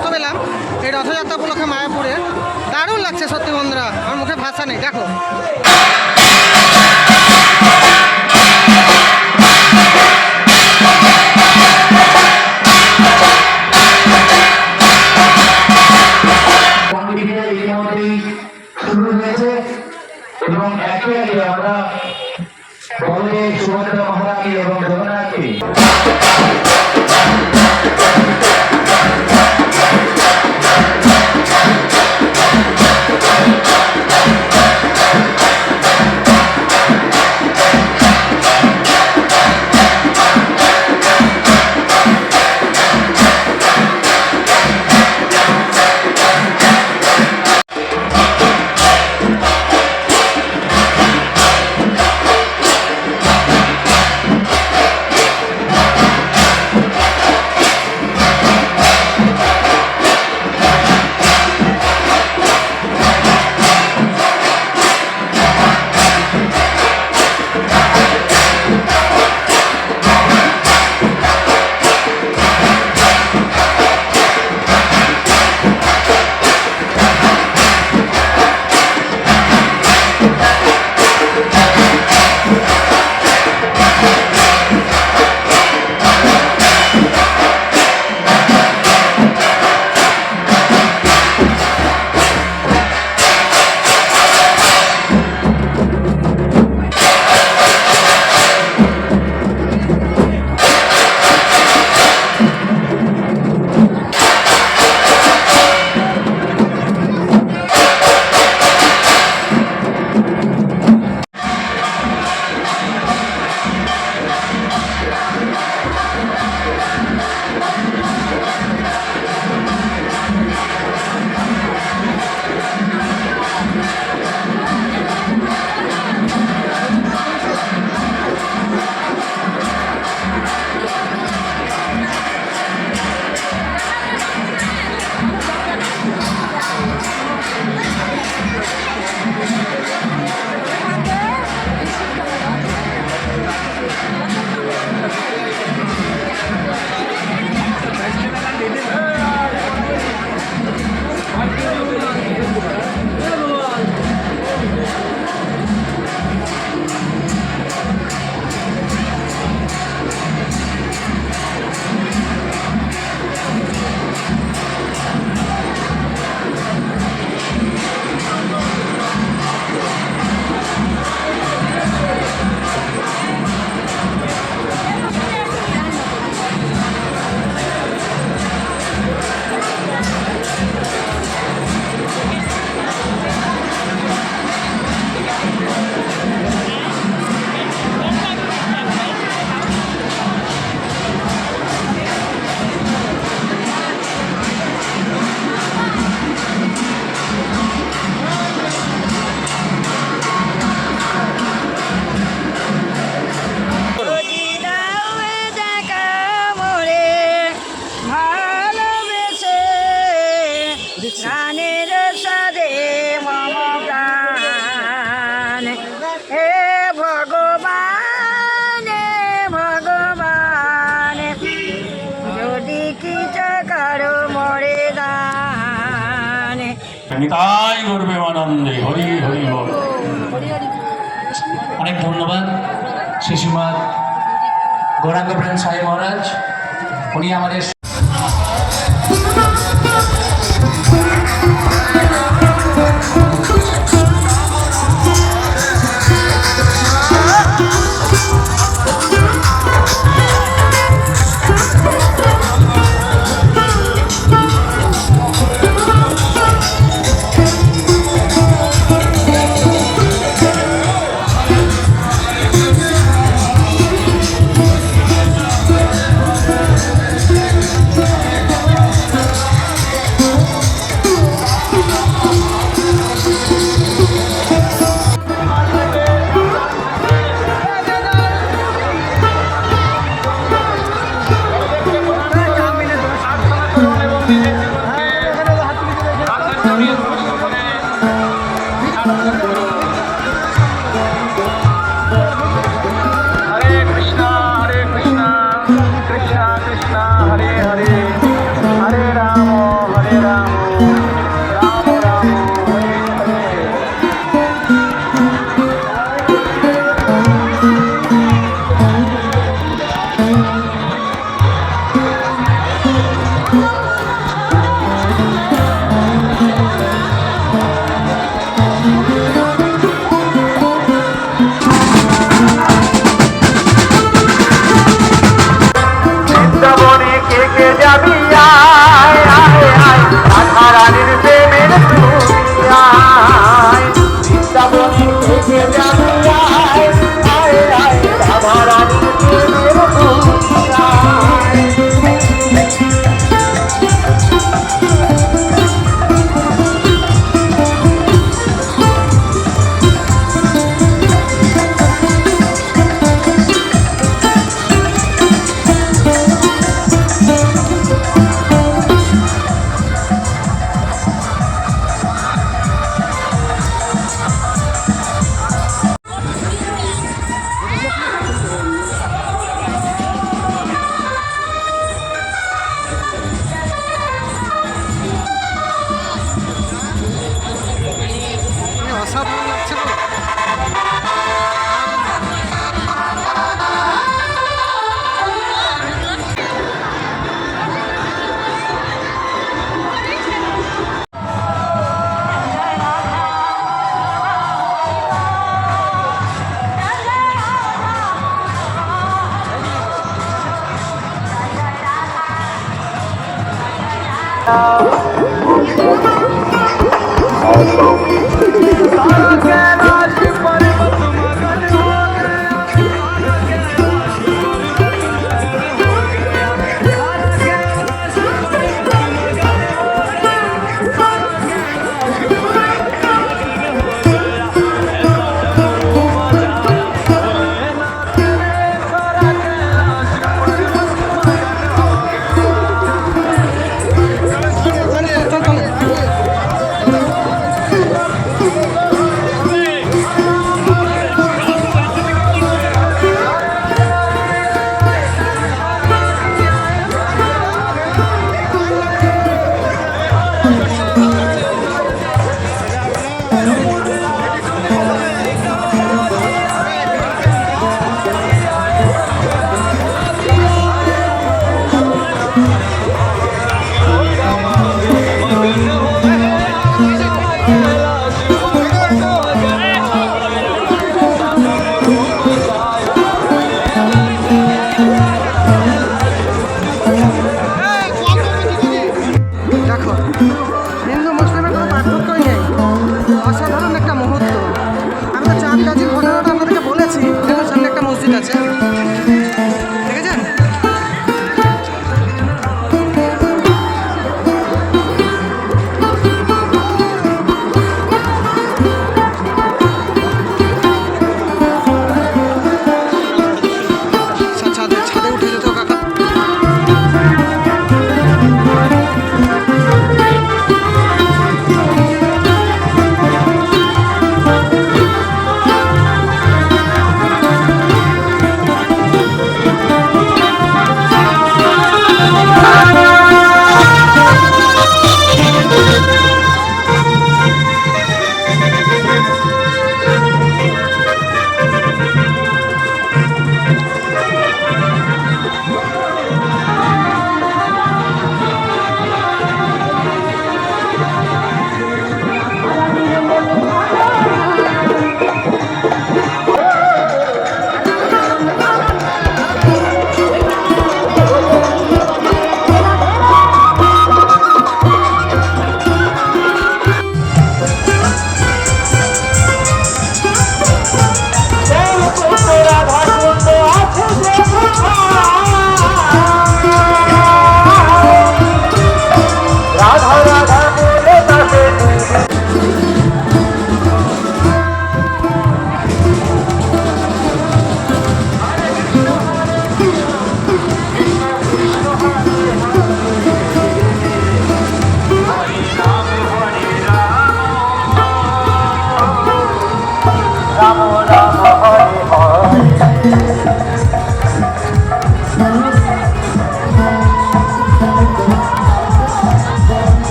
প্রথম এলাম এই রথযাত্রা উপলক্ষে মায়াপুরে। দারুণ লাগছে সত্যি বন্ধুরা, আমার মুখে ভাষা নেই, দেখো। তাই করবে আনন্দে হরি হরি বল অনেক ধন্যবাদ শিশুমাত গৌরাঙ্গ প্রেম সাহেব মহারাজ। উনি আমাদের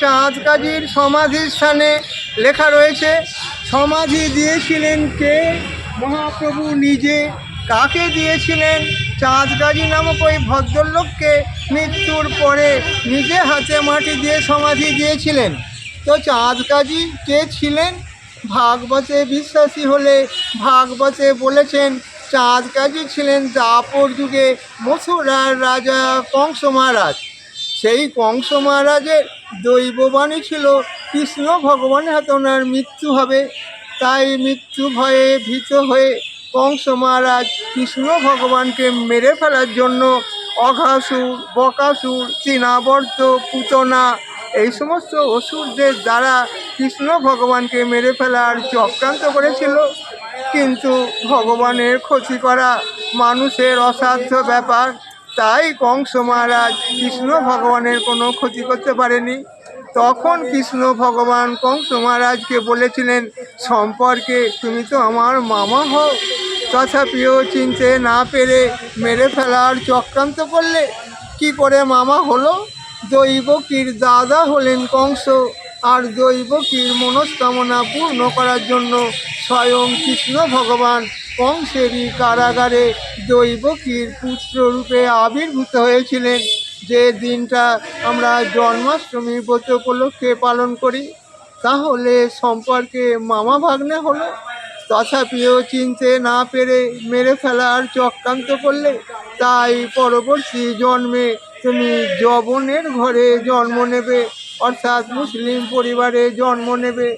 চাঁদ কাজীর সমাধির স্থানে লেখা রয়েছে, সমাধি দিয়েছিলেন কে? মহাপ্রভু নিজে। কাকে দিয়েছিলেন? চাঁদ কাজী নামক ওই ভদ্রলোককে মৃত্যুর পরে নিজে হাতে মাটি দিয়ে সমাধি দিয়েছিলেন। তো চাঁদ কাজী কে ছিলেন? ভাগবতে বিশ্বাসী হলে ভাগবতে বলেছেন চাঁদ কাজী ছিলেন দাপর যুগে মথুরার রাজা কংস মহারাজ। সেই কংস মহারাজের দৈববাণী ছিল, কৃষ্ণ ভগবানের হাতে ওনার মৃত্যু হবে। তাই মৃত্যু ভয়ে ভীত হয়ে কংস মহারাজ কৃষ্ণ ভগবানকে মেরে ফেলার জন্য অঘাসুর, বকাসুর, চীনাবর্ত, পুতনা, এই সমস্ত অসুরদের দ্বারা কৃষ্ণ ভগবানকে মেরে ফেলার চক্রান্ত করেছিল। কিন্তু ভগবানের ক্ষতি করা মানুষের অসাধ্য ব্যাপার তাই কংস মহারাজ কৃষ্ণ ভগবানের কোনো ক্ষতি করতে পারেনি। তখন কৃষ্ণ ভগবান কংস মহারাজকে বলেছিলেন, সম্পর্কে তুমি তো আমার মামা হও। তথাপিও চিনতে না পেরে মেরে ফেলার চক্রান্ত করলে কি করে মামা হলো? দৈবকীর দাদা হলেন কংস, আর দৈবকীর মনস্কামনা পূর্ণ করার জন্য স্বয়ং কৃষ্ণ ভগবান কংসেরই কারাগারে দৈবকীর পুত্ররূপে আবির্ভূত হয়েছিলেন। যে দিনটা আমরা জন্মাষ্টমী ব্রত উপলক্ষে পালন করি, তাহলে সম্পর্কে মামা ভাগ্নে হলো। তথাপিও চিনতে না পেরে মেরে ফেলার চক্রান্ত করলে, তাই পরবর্তী জন্মে তুমি যবনের ঘরে জন্ম নেবে, অর্থাৎ মুসলিম পরিবারে জন্ম নেবে।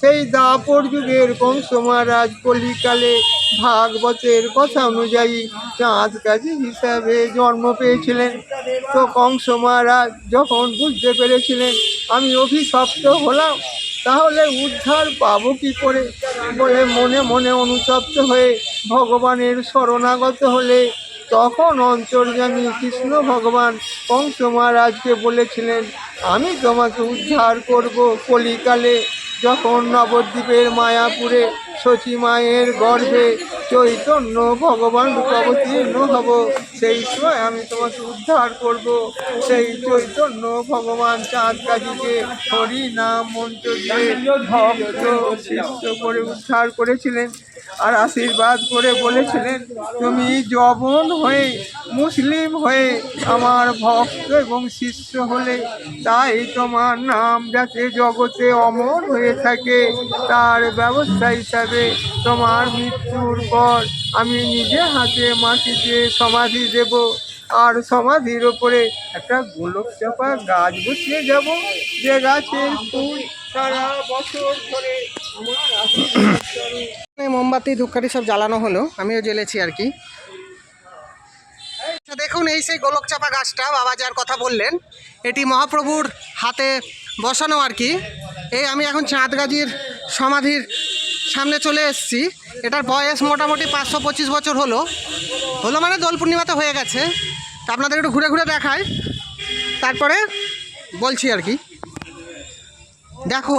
সেই দাপর যুগের কংস মহারাজ কলিকালে ভাগবতের কথা অনুযায়ী চাঁদ কাজী হিসাবে জন্ম পেয়েছিলেন। তো কংস মহারাজ যখন বুঝতে পেরেছিলেন, আমি অভিশপ্ত হলাম, তাহলে উদ্ধার পাবো কি করে? বলে মনে মনে অনুতপ্ত হয়ে ভগবানের শরণাগত হলে তখন অন্তর্যামী কৃষ্ণ ভগবান কংস মহারাজকে বলেছিলেন আমি তোমাকে উদ্ধার করব কলিকালে। যখন নবদ্বীপের মায়াপুরে শচী মায়ের গর্ভে চৈতন্য ভগবান অবতীর্ণ হব সেই সময় আমি তোমাকে উদ্ধার করব। সেই চৈতন্য ভগবান চাঁদ কাজীকে হরি নাম মন্ত্র দিয়ে ভক্ত শিষ্য করে উদ্ধার করেছিলেন। আর আশীর্বাদ করে বলেছিলেন, তুমি জবন হয়ে মুসলিম হয়ে আমার ভক্ত এবং শিষ্য হলে, তাই তোমার নাম যাতে জগতে অমর হয়ে থাকে, তার ব্যবস্থা হিসাবে তোমার মৃত্যুর পর আমি নিজে হাতে মাটিতে সমাধি দেব। আর সমাধির ওপরে একটা গোলক চাপা গাছ বসিয়ে যাব। যে গাছের ফুল সারা বছর ধরে মোমবাতি ধূপকাঠি সব জ্বালানো হলো আমিও জ্বেলেছি আর কি। আচ্ছা, দেখুন এই সেই গোলক চাপা গাছটা বাবা যার কথা বললেন এটি মহাপ্রভুর হাতে বসানো আর কি। এই আমি এখন চাঁদগাজির সমাধির সামনে চলে এসেছি। এটার বয়স মোটামুটি পাঁচশো পঁচিশ বছর হলো। হলো মানে দোল পূর্ণিমাতে হয়ে গেছে। তা আপনাদের একটু ঘুরে ঘুরে দেখায় তারপরে বলছি আর কি। দেখো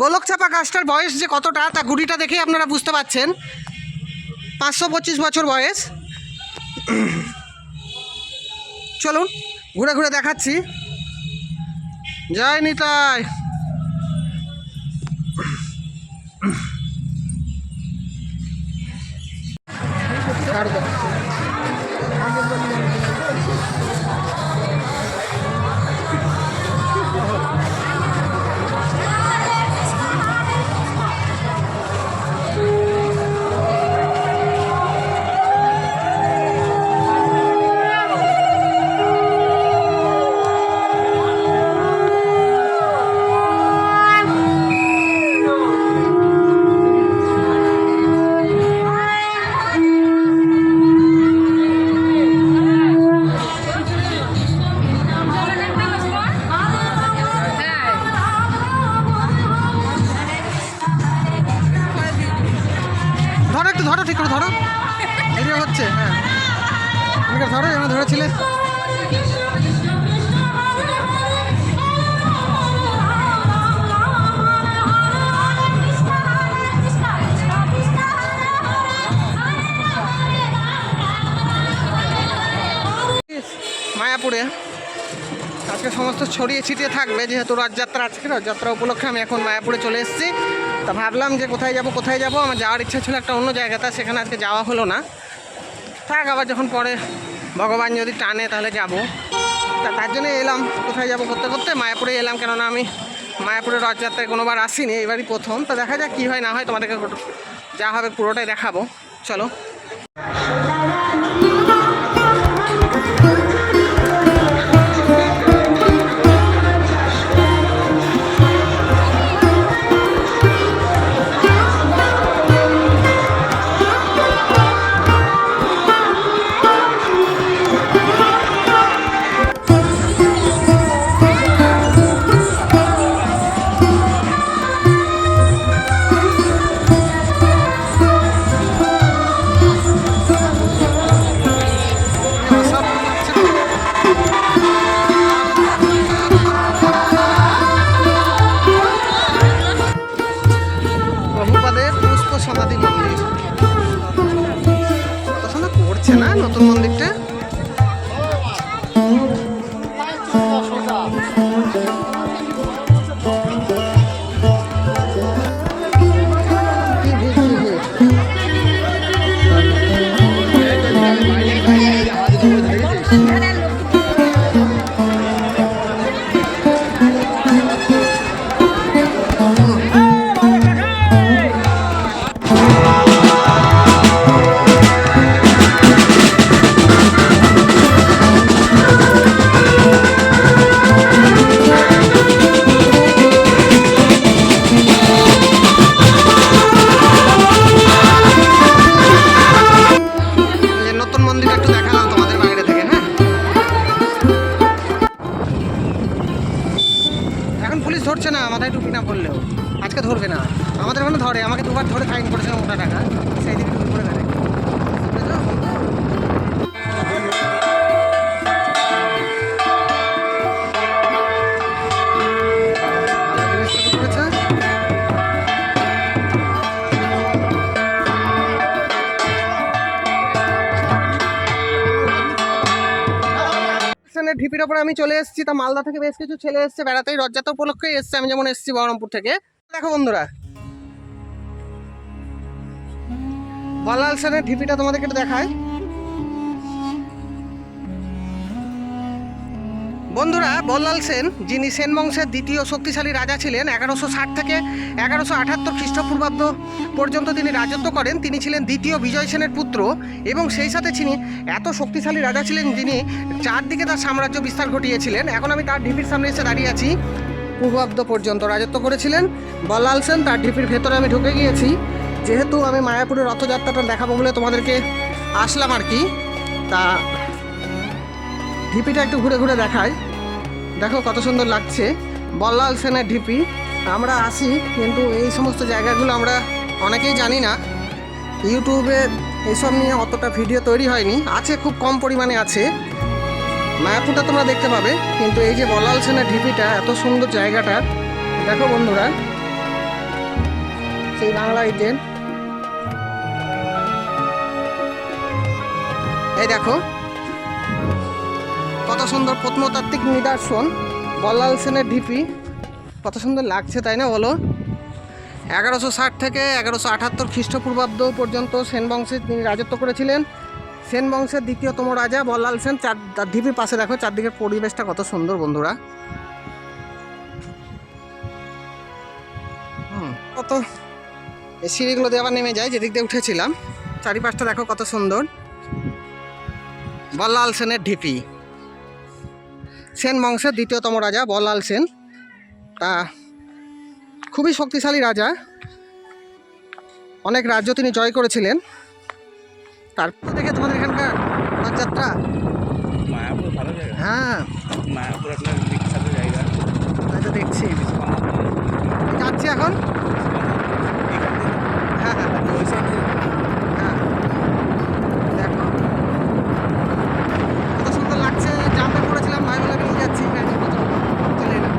গোলক চাপা গাছটার বয়স যে কতটা, তা গুড়িটা দেখেই আপনারা বুঝতে পাচ্ছেন। পাঁচশো পঁচিশ বছর বয়স। চলুন, ঘুরে ঘুরে দেখাচ্ছি। জয় নিতাই। ছাড় আজকে সমস্ত ছড়িয়ে ছিটিয়ে থাকবে, যেহেতু রথযাত্রা আজকে, রথযাত্রা উপলক্ষে আমি এখন মায়াপুরে চলে এসেছি। তা ভাবলাম যে কোথায় যাব কোথায় যাব? আমার যাওয়ার ইচ্ছা ছিল একটা অন্য জায়গাতে, সেখানে আজকে যাওয়া হলো না। থাক, আবার যখন পরে ভগবান যদি টানে, তাহলে যাব। তা তার জন্য এলাম, কোথায় যাব করতে করতে। মায়াপুরে এলাম, কেননা আমি মায়াপুরে রথযাত্রায় কোনোবার আসিনি, এবারই প্রথম। তা দেখা যাক কী হয়, না হয় তোমাদেরকে যা হবে পুরোটাই দেখাবো। চলো। চলে এসেছি, তা মালদা থেকে বেশ কিছু ছেলে এসছে, বেড়াতেই রথযাত্রা উপলক্ষে এসছে, আমি যেমন এসেছি বহরমপুর থেকে। দেখো বন্ধুরা। বলাল সেনের ঢিপিটা তোমাদেরকে একটু দেখায় বন্ধুরা, বল্লাল সেন, যিনি সেন বংশের দ্বিতীয় শক্তিশালী রাজা ছিলেন, এগারোশো ষাট থেকে এগারোশো আঠাত্তর খ্রিস্টপূর্বাব্দ পর্যন্ত তিনি রাজত্ব করেন। তিনি ছিলেন দ্বিতীয় বিজয় সেনের পুত্র এবং সেই সাথে তিনি এত শক্তিশালী রাজা ছিলেন যিনি চারদিকে তার সাম্রাজ্য বিস্তার ঘটিয়েছিলেন। এখন আমি তার ঢিপির সামনে এসে দাঁড়িয়ে আছি। পূর্বাব্দ পর্যন্ত রাজত্ব করেছিলেন। বল্লাল সেন, তার ঢিপির ভেতরে আমি ঢুকে গিয়েছি। যেহেতু আমি মায়াপুরের রথযাত্রাটা দেখাবো বলে তোমাদেরকে আসলাম আর কি, তা ঢিপিটা একটু ঘুরে ঘুরে দেখাই। দেখো কত সুন্দর লাগছে। বল্লাল সেনের ঢিপি। আমরা আসি কিন্তু এই সমস্ত জায়গাগুলো আমরা অনেকেই জানি না। ইউটিউবে এইসব নিয়ে অতটা ভিডিও তৈরি হয়নি। আছে, খুব কম পরিমাণে আছে। মায়াপুরটা তোমরা দেখতে পাবে, কিন্তু এই যে বলাল সেনের ঢিপিটা, এত সুন্দর জায়গাটা। দেখো বন্ধুরা, সেই বাংলা ইটের এই দেখো কত সুন্দর প্রত্নতাত্ত্বিক নিদর্শন। বল্লাল সেনের ঢিপি কত সুন্দর লাগছে, তাই না বলো? এগারোশো ষাট থেকে এগারোশো আটাত্তর খ্রিস্টপূর্বাব্দ পর্যন্ত সেন বংশে তিনি রাজত্ব করেছিলেন। সেন বংশের দ্বিতীয়তম রাজা বল্লাল সেন, চার ঢিপির পাশে দেখো, চারদিকের পরিবেশটা কত সুন্দর বন্ধুরা। কত এই সিঁড়িগুলো দিয়ে আবার নেমে যায় যেদিক দিয়ে উঠেছিলাম। চারিপাশটা দেখো কত সুন্দর। বল্লাল সেনের ঢিপি সেন বংশের দ্বিতীয়তম রাজা বল্লাল সেন। তা খুবই শক্তিশালী রাজা। অনেক রাজ্য তিনি জয় করেছিলেন। তারপর দেখে তোমাদের এখানকার রথযাত্রা। হ্যাঁ। মায়াপুর একটা বিখ্যাত জায়গা। তো দেখছি। যাচ্ছি এখন হ্যাঁ হ্যাঁ ওই সাইডে হ্যাঁ দেখো কত সুন্দর লাগছে জামে পড়েছিলাম ভাই বলে নিয়ে যাচ্ছি ব্যাগের মতো চলে এলাম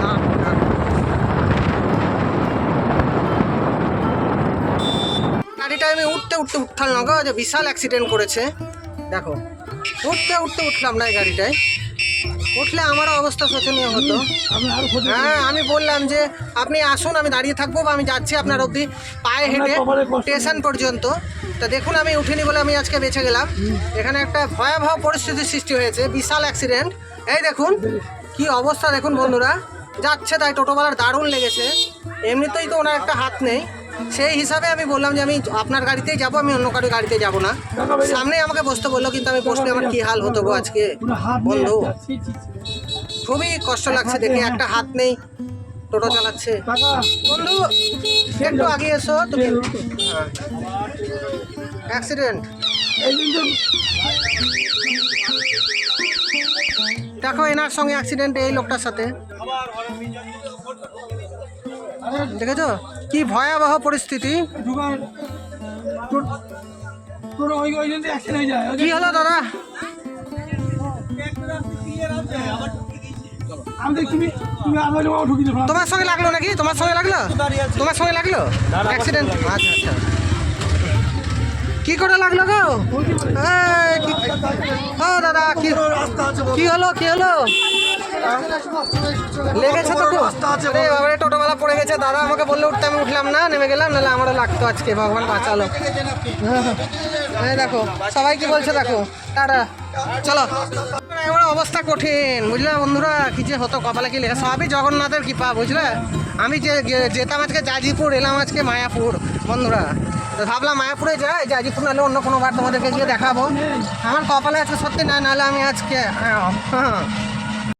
দাঁড়ান, দাঁড়ান। গাড়িটা আমি উঠতে উঠতাম না যে বিশাল অ্যাক্সিডেন্ট করেছে। দেখো উঠতে উঠতে উঠলাম না এই গাড়িটায়। উঠলে আমারও অবস্থা শোচনীয় হতো। হ্যাঁ আমি বললাম যে আপনি আসুন আমি দাঁড়িয়ে থাকব বা আমি যাচ্ছি আপনার অবধি পায়ে হেঁটে স্টেশন পর্যন্ত। তা দেখুন আমি উঠিনি বলে আমি আজকে বেঁচে গেলাম। এখানে একটা ভয়াবহ পরিস্থিতির সৃষ্টি হয়েছে বিশাল অ্যাক্সিডেন্ট এই দেখুন কি অবস্থা দেখুন বন্ধুরা। যাচ্ছে তাই টোটোওয়ালার দারুণ লেগেছে। এমনিতেই তো ওনার একটা হাত নেই। সেই হিসাবে আমি বললাম যে আমি আপনার গাড়িতেই যাব, আমি অন্য কারও গাড়িতে যাব না। সামনে আমাকে বসতে বলল কিন্তু আমি বসলে আমার কি হাল হতো গো আজকে? বন্ধু খুবই কষ্ট লাগছে দেখে, একটা হাত নেই, টোটো চালাচ্ছে। বন্ধু, একটু আগে এসো, তুমি অ্যাক্সিডেন্ট দেখো, এনার সঙ্গে অ্যাক্সিডেন্ট এই লোকটার সাথে। দেখেছ? কি ভয়াবহ পরিস্থিতি। কি হলো দাদা? তোমার সঙ্গে লাগল নাকি? তোমার সঙ্গে লাগল? তোমার সঙ্গে লাগল? অ্যাক্সিডেন্ট আচ্ছা আচ্ছা। কি করে লাগল গো? ও দাদা কি হলো কি হলো? লেগেছে তো? আরে বাবারে টোটোওয়ালা পড়ে গেছে। দাদা আমাকে বললে উঠতে আমি উঠলাম না নেমে গেলাম নাহলে আমারও লাগতো আজকে ভগবান বাঁচালো। এই দেখো সবাই কি বলছে দেখো? টাটা। চলো। এবার অবস্থা কঠিন বুঝলে বন্ধুরা? কি যে হতো কপালে কি লেখা সবই জগন্নাথের কৃপা বুঝলে? আমি যে যেতাম আজকে জাজিপুর এলাম আজকে মায়াপুর বন্ধুরা। ভাবলাম মায়াপুরে যাই জাজিপুর নাহলে অন্য কোনো বার তোমাদেরকে গিয়ে দেখাবো। আমার কপালে আজকে সত্যি না নাহলে আমি আজকে হ্যাঁ, হ্যাঁ।